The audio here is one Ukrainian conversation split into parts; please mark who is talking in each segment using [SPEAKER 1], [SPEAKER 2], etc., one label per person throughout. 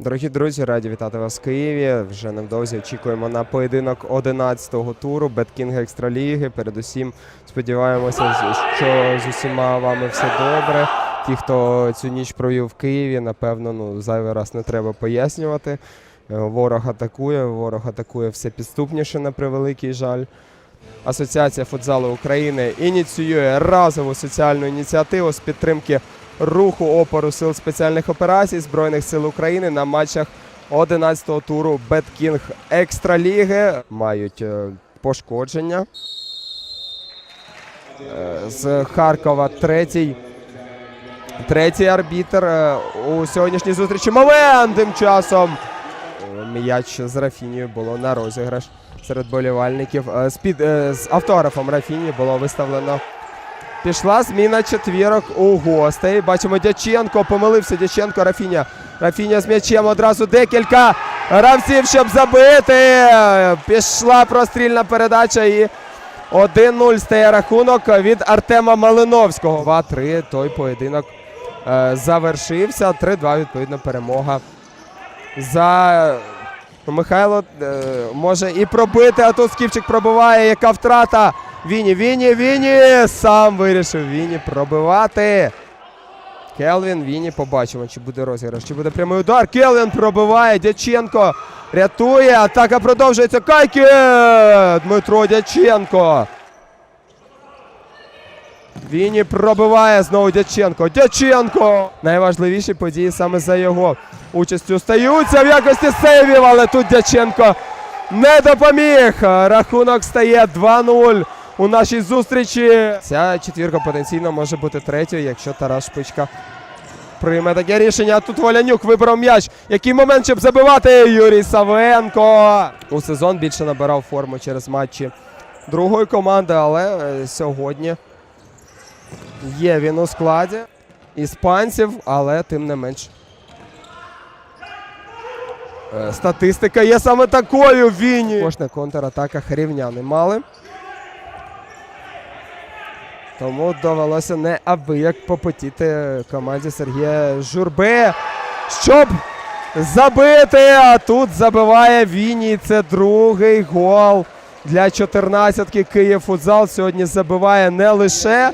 [SPEAKER 1] Дорогі друзі, раді вітати вас в Києві. Вже невдовзі очікуємо на поєдинок 11-го туру Беткінг Екстраліги. Передусім сподіваємося, що з усіма вами все добре. Ті, хто цю ніч провів в Києві, напевно, ну зайвий раз не треба пояснювати. Е, Ворог атакує, ворог атакує все підступніше на превеликий жаль. Асоціація футзалу України ініціює разову соціальну ініціативу з підтримки руху опору сил спеціальних операцій Збройних сил України на матчах 11-го туру Беткінг Екстраліги. Мають е, пошкодження. Е, З Харкова третій. Третій арбітр е, у сьогоднішній зустрічі. Момент тим часом. М'яч з Рафінією було на розіграш серед болівальників. З, під, з автографом Рафіні було виставлено. Пішла зміна четвірок у гостей. Бачимо Дяченко. Помилився Дяченко. Рафіня. Рафіня з м'ячем одразу декілька гравців, щоб забити. Пішла прострільна передача і 1-0 стає рахунок від Артема Малиновського. 2-3. Той поєдинок е, завершився. 3-2, відповідно, перемога за Михайло е, може і пробити, а тут Скіпчик пробиває. Яка втрата? Віні, Віні, Віні! Сам вирішив Віні пробивати. Келвін, Віні, побачимо, чи буде розіграш, чи буде прямий удар. Келвін пробиває. Дяченко рятує. Атака продовжується. Кайке! Дмитро Дяченко. Віні пробиває знову Дяченко. Дяченко! Найважливіші події саме за його участю стаються в якості сейвів, але тут Дяченко не допоміг. Рахунок стає 2-0 у нашій зустрічі. Ця четвірка потенційно може бути третьою, якщо Тарас Шпичка прийме таке рішення. Тут Волянюк вибрав м'яч. Який момент, щоб забивати Юрій Савенко. У сезон більше набирав форму через матчі другої команди, але е, сьогодні є він у складі іспанців, але тим не менш. Е, Статистика є саме такою в Віні. Також на контратаках рівняни мали. Тому довелося неабияк попотіти команді Сергія Журби, щоб забити. А тут забиває Віні. Це другий гол для 14-ки Київ футзал. Сьогодні забиває не лише.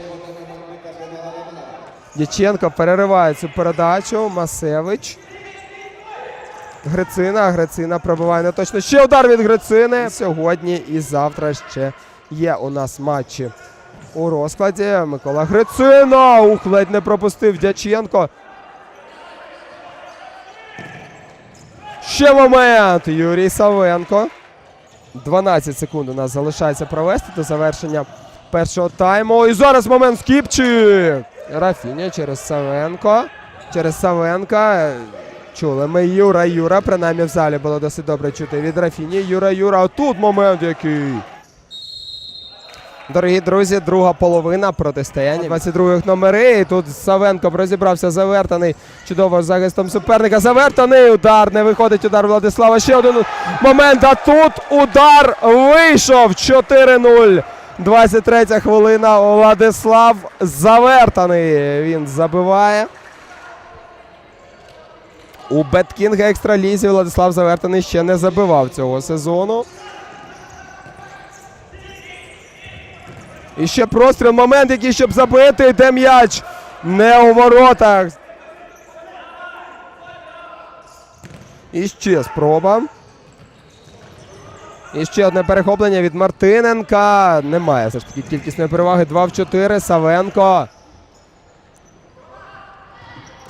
[SPEAKER 1] Дяченко перериває цю передачу. Масевич. Грицина. Грицина пробиває не точно. Ще удар від Грицини. Сьогодні і завтра ще є у нас матчі у розкладі. Микола Грицина. Ух, ледь не пропустив Дяченко. Ще момент. Юрій Савенко. 12 секунд у нас залишається провести до завершення першого тайму. І зараз момент Скіпчик. Рафіня через Савенко. Через Савенка. Чули ми Юра Юра. Принаймні в залі було досить добре чути від Рафіні. Юра Юра. А тут момент який. Дорогі друзі, друга половина протистояння. 22-х номери. І тут Савенко розібрався завертаний чудово захистом суперника. Завертаний удар. Не виходить удар Владислава. Ще один момент. А тут удар вийшов. 4-0. 23 хвилина. Владислав завертаний. Він забиває. У Беткінга Екстралізі Владислав Завертаний ще не забивав цього сезону. І ще простріл. Момент, який щоб забити, йде м'яч. Не у воротах. І ще спроба. І ще одне перехоплення від Мартиненка. Немає все ж таки кількісної переваги. 2 в 4. Савенко.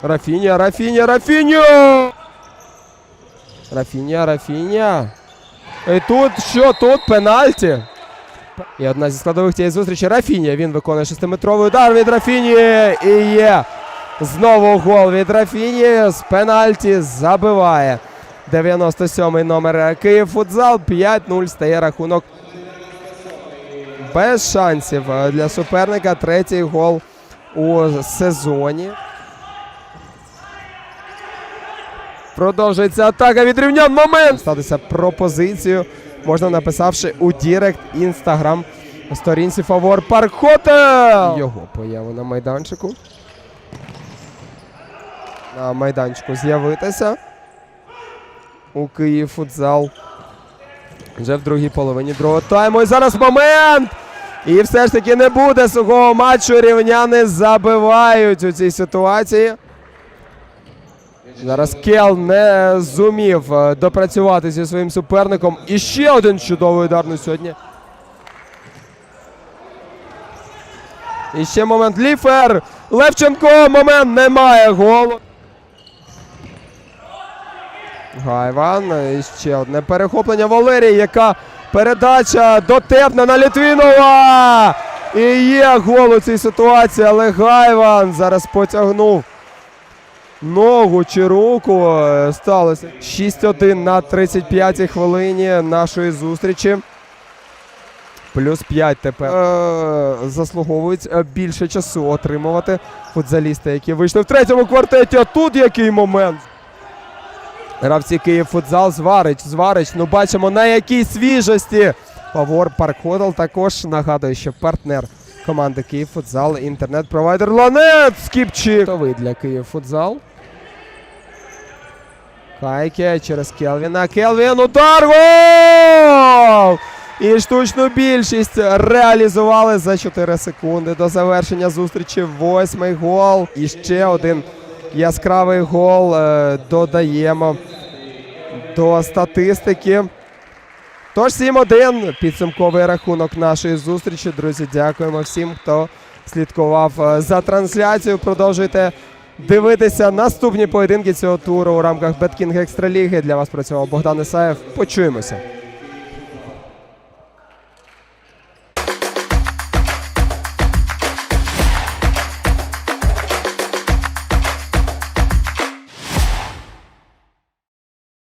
[SPEAKER 1] Рафіня, Рафіня, Рафіня! Рафіня, Рафіня. І тут що? Тут пенальті. І одна зі складових цієї зустрічі Рафіні. Він виконує шестиметровий удар від Рафіні. І є знову гол від Рафіні. З пенальті забиває. 97-й номер Київ футзал. 5-0 стає рахунок. Без шансів для суперника. Третій гол у сезоні. Продовжується атака від рівнян. Момент! Статися пропозицію. Можна написавши у Дірект інстаграм сторінці Фавор Парк Хотел. Його появу на майданчику. На майданчику з'явитися. у Київ футзал. Вже в другій половині другого тайму. І зараз момент! І все ж таки не буде сухого матчу. Рівняни забивають у цій ситуації. Зараз Кел не зумів е, допрацювати зі своїм суперником. І ще один чудовий удар на сьогодні. І ще момент. Ліфер. Левченко. Момент немає голу. Гайван. І ще одне перехоплення Валерій, яка передача дотепна на Літвінова. І є гол у цій ситуації, але Гайван зараз потягнув ногу чи руку. Е, Сталося 6-1 на 35-й хвилині нашої зустрічі. Плюс 5 тепер е, заслуговують е, більше часу отримувати футзалісти, які вийшли в третьому квартеті. А тут який момент. Гравці Київ футзал Зварич, Зварич. Ну бачимо на якій свіжості. Павор Паркходл також нагадує, що партнер команди Київ футзал, інтернет-провайдер Ланет Скіпчик. Готовий для Київ футзал. Хайке через Келвіна. Келвін удар! Гол! І штучну більшість реалізували за 4 секунди до завершення зустрічі. Восьмий гол. І ще один яскравий гол е, додаємо до статистики. Тож 7-1 підсумковий рахунок нашої зустрічі. Друзі, дякуємо всім, хто слідкував е, за трансляцією. Продовжуйте дивитися наступні поєдинки цього туру у рамках Беткінг Екстраліги. Для вас працював Богдан Ісаєв. Почуємося.